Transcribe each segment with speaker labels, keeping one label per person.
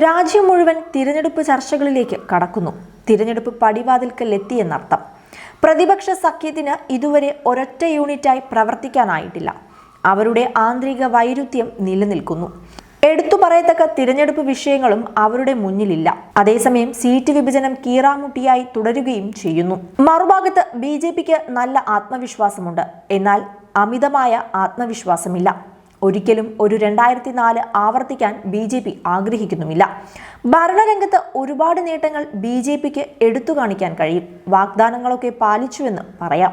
Speaker 1: രാജ്യം മുഴുവൻ തിരഞ്ഞെടുപ്പ് ചർച്ചകളിലേക്ക് കടക്കുന്നു. തിരഞ്ഞെടുപ്പ് പടിവാതിൽക്കൽ എത്തിയെന്നർത്ഥം പ്രതിപക്ഷ സഖ്യത്തിന് ഇതുവരെ ഒരൊറ്റ യൂണിറ്റായി പ്രവർത്തിക്കാനായിട്ടില്ല. അവരുടെ ആന്തരിക വൈരുദ്ധ്യം നിലനിൽക്കുന്നു. എടുത്തു പറയത്തക്ക തിരഞ്ഞെടുപ്പ് വിഷയങ്ങളും അവരുടെ മുന്നിലില്ല. അതേസമയം സീറ്റ് വിഭജനം കീറാമുട്ടിയായി തുടരുകയും ചെയ്യുന്നു. മറുഭാഗത്ത് ബി നല്ല ആത്മവിശ്വാസമുണ്ട്. എന്നാൽ അമിതമായ ആത്മവിശ്വാസമില്ല. ഒരിക്കലും ഒരു രണ്ടായിരത്തി നാല് ആവർത്തിക്കാൻ ബി ജെ പി ആഗ്രഹിക്കുന്നുമില്ല. ഭരണരംഗത്ത് ഒരുപാട് നേട്ടങ്ങൾ ബി ജെ പിക്ക് എടുത്തു കാണിക്കാൻ കഴിയും. വാഗ്ദാനങ്ങളൊക്കെ പാലിച്ചുവെന്ന് പറയാം.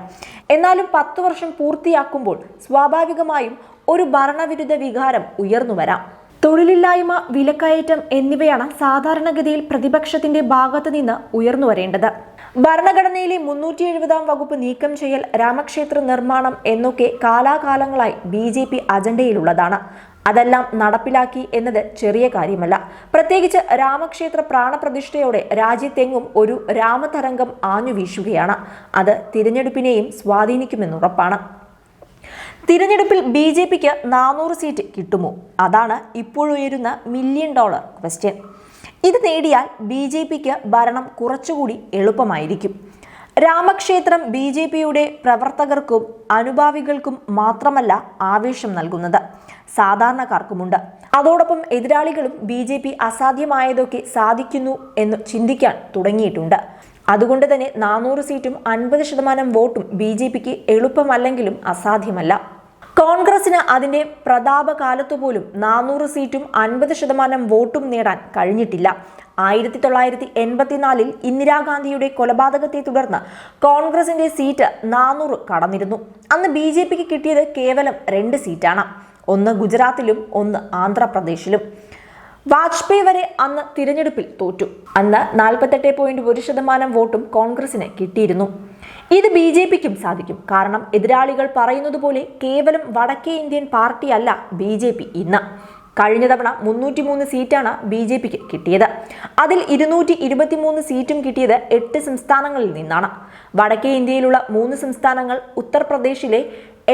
Speaker 1: എന്നാലും പത്തു വർഷം പൂർത്തിയാക്കുമ്പോൾ സ്വാഭാവികമായും ഒരു ഭരണവിരുദ്ധ വികാരം ഉയർന്നു വരാം. തൊഴിലില്ലായ്മ വിലക്കയറ്റം എന്നിവയാണ് സാധാരണഗതിയിൽ പ്രതിപക്ഷത്തിന്റെ ഭാഗത്തു നിന്ന് ഉയർന്നു വരേണ്ടത്. ഭരണഘടനയിലെ മുന്നൂറ്റി എഴുപതാം വകുപ്പ് നീക്കം ചെയ്യൽ രാമക്ഷേത്ര നിർമ്മാണം എന്നൊക്കെ കാലാകാലങ്ങളായി ബി ജെ പി അജണ്ടയിലുള്ളതാണ്. അതെല്ലാം നടപ്പിലാക്കി എന്നത് ചെറിയ കാര്യമല്ല. പ്രത്യേകിച്ച് രാമക്ഷേത്ര പ്രാണപ്രതിഷ്ഠയോടെ രാജ്യത്തെങ്ങും ഒരു രാമതരംഗം ആഞ്ഞു വീശുകയാണ്. അത് തിരഞ്ഞെടുപ്പിനെയും സ്വാധീനിക്കുമെന്നുറപ്പാണ് തിരഞ്ഞെടുപ്പിൽ ബി ജെ പിക്ക് നാനൂറ് സീറ്റ് കിട്ടുമോ? അതാണ് ഇപ്പോഴുയരുന്ന മില്യൺ ഡോളർ ക്വസ്റ്റ്യൻ ഇത് നേടിയാൽ ബി ജെ പിക്ക് ഭരണം കുറച്ചുകൂടി എളുപ്പമായിരിക്കും. രാമക്ഷേത്രം ബി ജെ പിയുടെ പ്രവർത്തകർക്കും അനുഭാവികൾക്കും മാത്രമല്ല ആവേശം നൽകുന്നത് സാധാരണക്കാർക്കുമുണ്ട്. അതോടൊപ്പം എതിരാളികളും ബി ജെ പി അസാധ്യമായതൊക്കെ സാധിക്കുന്നു എന്ന് ചിന്തിക്കാൻ തുടങ്ങിയിട്ടുണ്ട്. അതുകൊണ്ട് തന്നെ നാനൂറ് സീറ്റും അൻപത് ശതമാനം വോട്ടും ബി ജെ പിക്ക് എളുപ്പമല്ലെങ്കിലും അസാധ്യമല്ല. കോൺഗ്രസിന് അതിന്റെ പ്രതാപകാലത്തു പോലും നാനൂറ് സീറ്റും അൻപത് ശതമാനം വോട്ടും നേടാൻ കഴിഞ്ഞിട്ടില്ല. ആയിരത്തി തൊള്ളായിരത്തി എൺപത്തിനാലിൽ ഇന്ദിരാഗാന്ധിയുടെ കൊലപാതകത്തെ തുടർന്ന് കോൺഗ്രസിന്റെ സീറ്റ് നാനൂറ് കടന്നിരുന്നു. അന്ന് ബി ജെ പിക്ക് കിട്ടിയത് കേവലം രണ്ട് സീറ്റാണ്. ഒന്ന് ഗുജറാത്തിലും ഒന്ന് ആന്ധ്രാപ്രദേശിലും. വാജ്പേയി വരെ അന്ന് തിരഞ്ഞെടുപ്പിൽ തോറ്റു. അന്ന് നാൽപ്പത്തെട്ട് പോയിന്റ് ഒരു ശതമാനം വോട്ടും കോൺഗ്രസിന് കിട്ടിയിരുന്നു. ഇത് ബി ജെ പിക്കും സാധിക്കും. കാരണം എതിരാളികൾ പറയുന്നത് പോലെ കേവലം വടക്കേ ഇന്ത്യൻ പാർട്ടിയല്ല ബി ജെ പി ഇന്ന്. കഴിഞ്ഞ തവണ മുന്നൂറ്റി മൂന്ന് സീറ്റാണ് ബി ജെ പിക്ക് കിട്ടിയത്. അതിൽ ഇരുന്നൂറ്റി ഇരുപത്തി മൂന്ന് സീറ്റും കിട്ടിയത് എട്ട് സംസ്ഥാനങ്ങളിൽ നിന്നാണ്. വടക്കേ ഇന്ത്യയിലുള്ള മൂന്ന് സംസ്ഥാനങ്ങൾ ഉത്തർപ്രദേശിലെ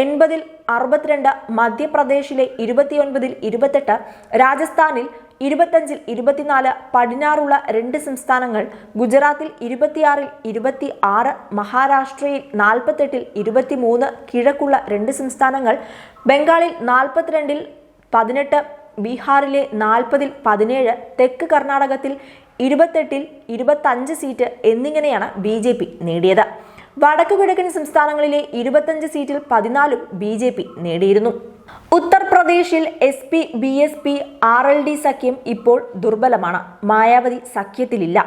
Speaker 1: എൺപതിൽ അറുപത്തിരണ്ട് മധ്യപ്രദേശിലെ ഇരുപത്തിയൊൻപതിൽ ഇരുപത്തെട്ട് രാജസ്ഥാനിൽ ഇരുപത്തഞ്ചിൽ ഇരുപത്തിനാല് പടിഞ്ഞാറുള്ള രണ്ട് സംസ്ഥാനങ്ങൾ ഗുജറാത്തിൽ ഇരുപത്തിയാറിൽ ഇരുപത്തി ആറ് മഹാരാഷ്ട്രയിൽ നാൽപ്പത്തെട്ടിൽ ഇരുപത്തിമൂന്ന് കിഴക്കുള്ള രണ്ട് സംസ്ഥാനങ്ങൾ ബംഗാളിൽ നാൽപ്പത്തിരണ്ടിൽ പതിനെട്ട് ബീഹാറിലെ നാൽപ്പതിൽ പതിനേഴ് തെക്ക് കർണാടകത്തിൽ ഇരുപത്തെട്ടിൽ ഇരുപത്തഞ്ച് സീറ്റ് എന്നിങ്ങനെയാണ് ബി ജെ പി നേടിയത്. വടക്കു കിഴക്കൻ സംസ്ഥാനങ്ങളിലെ ഇരുപത്തഞ്ച് സീറ്റിൽ പതിനാലും ബി ജെ പി നേടിയിരുന്നു. ഉത്തർപ്രദേശിൽ S P B S P R L D സഖ്യം ഇപ്പോൾ ദുർബലമാണ്. മായാവതി സഖ്യത്തിലില്ല.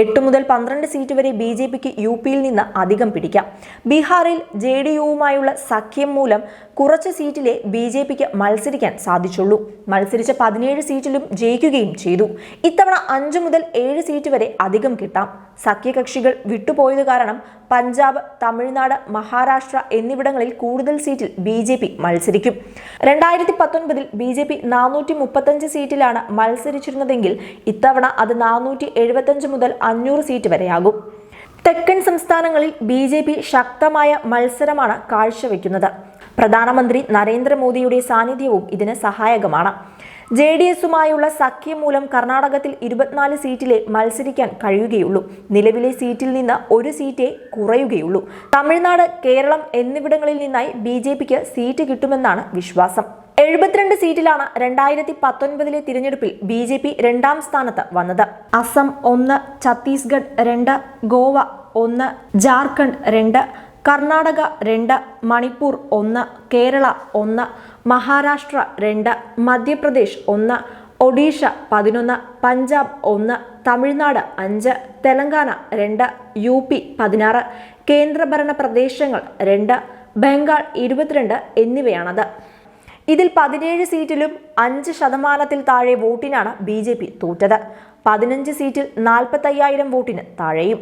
Speaker 1: എട്ട് മുതൽ പന്ത്രണ്ട് സീറ്റ് വരെ ബി ജെ പിക്ക് യു പിയിൽ നിന്ന് അധികം പിടിക്കാം. ബീഹാറിൽ ജെ ഡി യുവുമായുള്ള സഖ്യം മൂലം കുറച്ച് സീറ്റിലെ ബി ജെ പിക്ക് മത്സരിക്കാൻ സാധിച്ചുള്ളൂ. മത്സരിച്ച പതിനേഴ് സീറ്റിലും ജയിക്കുകയും ചെയ്തു. ഇത്തവണ അഞ്ചു മുതൽ ഏഴ് സീറ്റ് വരെ അധികം കിട്ടാം. സഖ്യകക്ഷികൾ വിട്ടുപോയത് കാരണം പഞ്ചാബ് തമിഴ്നാട് മഹാരാഷ്ട്ര എന്നിവിടങ്ങളിൽ കൂടുതൽ സീറ്റിൽ ബി ജെ പി മത്സരിക്കും. രണ്ടായിരത്തി പത്തൊൻപതിൽ ബി ജെ പി നാനൂറ്റി മുപ്പത്തഞ്ച് സീറ്റിലാണ് മത്സരിച്ചിരുന്നതെങ്കിൽ ഇത്തവണ അത് നാനൂറ്റി എഴുപത്തഞ്ച് മുതൽ അഞ്ഞൂറ് സീറ്റ് വരെയാകും. തെക്കൻ സംസ്ഥാനങ്ങളിൽ ബി ജെ പി ശക്തമായ മത്സരമാണ് കാഴ്ചവെക്കുന്നത്. പ്രധാനമന്ത്രി നരേന്ദ്രമോദിയുടെ സാന്നിധ്യവും ഇതിന് സഹായകമാണ്. ജെ ഡി എസുമായുള്ള സഖ്യം മൂലം കർണാടകത്തിൽ ഇരുപത്തിനാല് സീറ്റിലെ മത്സരിക്കാൻ കഴിയുകയുള്ളൂ. നിലവിലെ സീറ്റിൽ നിന്ന് ഒരു സീറ്റേ കുറയുകയുള്ളൂ. തമിഴ്നാട് കേരളം എന്നിവിടങ്ങളിൽ നിന്നായി ബി ജെ പിക്ക് സീറ്റ് കിട്ടുമെന്നാണ് വിശ്വാസം. എഴുപത്തിരണ്ട് സീറ്റിലാണ് രണ്ടായിരത്തി പത്തൊൻപതിലെ തിരഞ്ഞെടുപ്പിൽ ബി ജെ പി രണ്ടാം സ്ഥാനത്ത് വന്നത്. അസം ഒന്ന് ഛത്തീസ്ഗഡ് രണ്ട് ഗോവ ഒന്ന് ജാർഖണ്ഡ് രണ്ട് കർണാടക രണ്ട് മണിപ്പൂർ ഒന്ന് കേരള ഒന്ന് മഹാരാഷ്ട്ര രണ്ട് മധ്യപ്രദേശ് ഒന്ന് ഒഡീഷ പതിനൊന്ന് പഞ്ചാബ് ഒന്ന് തമിഴ്നാട് അഞ്ച് തെലങ്കാന രണ്ട് യു പി പതിനാറ് കേന്ദ്രഭരണ പ്രദേശങ്ങൾ രണ്ട് ബംഗാൾ ഇരുപത്തിരണ്ട് എന്നിവയാണത്. ഇതിൽ പതിനേഴ് സീറ്റിലും അഞ്ച് ശതമാനത്തിൽ താഴെ വോട്ടിനാണ് ബി ജെ പി തോറ്റത്. പതിനഞ്ച് സീറ്റിൽ നാൽപ്പത്തയ്യായിരം വോട്ടിന് താഴെയും.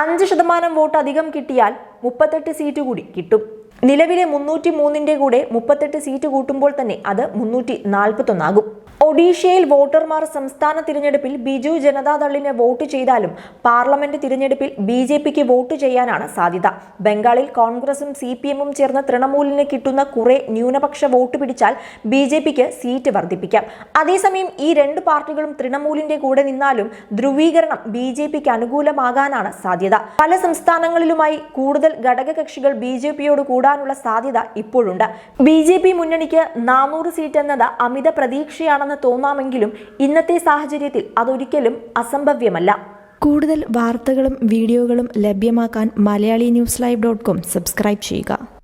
Speaker 1: അഞ്ച് ശതമാനം വോട്ട് അധികം കിട്ടിയാൽ മുപ്പത്തെട്ട് സീറ്റ് കൂടി കിട്ടും. നിലവിലെ മുന്നൂറ്റി മൂന്നിന്റെ കൂടെ മുപ്പത്തെട്ട് സീറ്റ് കൂട്ടുമ്പോൾ തന്നെ അത് മുന്നൂറ്റി നാൽപ്പത്തൊന്നാകും ഒഡീഷയിൽ വോട്ടർമാർ സംസ്ഥാന തിരഞ്ഞെടുപ്പിൽ ബിജു ജനതാദളിന് വോട്ട് ചെയ്താലും പാർലമെന്റ് തിരഞ്ഞെടുപ്പിൽ ബി ജെ പിക്ക് വോട്ട് ചെയ്യാനാണ് സാധ്യത. ബംഗാളിൽ കോൺഗ്രസും സി പി എമ്മും ചേർന്ന് തൃണമൂലിന് കിട്ടുന്ന കുറെ ന്യൂനപക്ഷ വോട്ട് പിടിച്ചാൽ ബി ജെ പിക്ക് സീറ്റ് വർദ്ധിപ്പിക്കാം. അതേസമയം ഈ രണ്ട് പാർട്ടികളും തൃണമൂലിന്റെ കൂടെ നിന്നാലും ധ്രുവീകരണം ബി ജെ പിക്ക് അനുകൂലമാകാനാണ് സാധ്യത. പല സംസ്ഥാനങ്ങളിലുമായി കൂടുതൽ ഘടകകക്ഷികൾ ബി ജെ പിയോട് കൂടാനുള്ള സാധ്യത ഇപ്പോഴുണ്ട്. ബി ജെ പി മുന്നണിക്ക് നാനൂറ് സീറ്റ് എന്നത് അമിത പ്രതീക്ഷയാണെന്ന് തോന്നാമെങ്കിലും ഇന്നത്തെ സാഹചര്യത്തിൽ അതൊരിക്കലും അസംഭവ്യമല്ല.
Speaker 2: കൂടുതൽ വാർത്തകളും വീഡിയോകളും ലഭ്യമാക്കാൻ Malayali news live dot com subscribe ചെയ്യുക.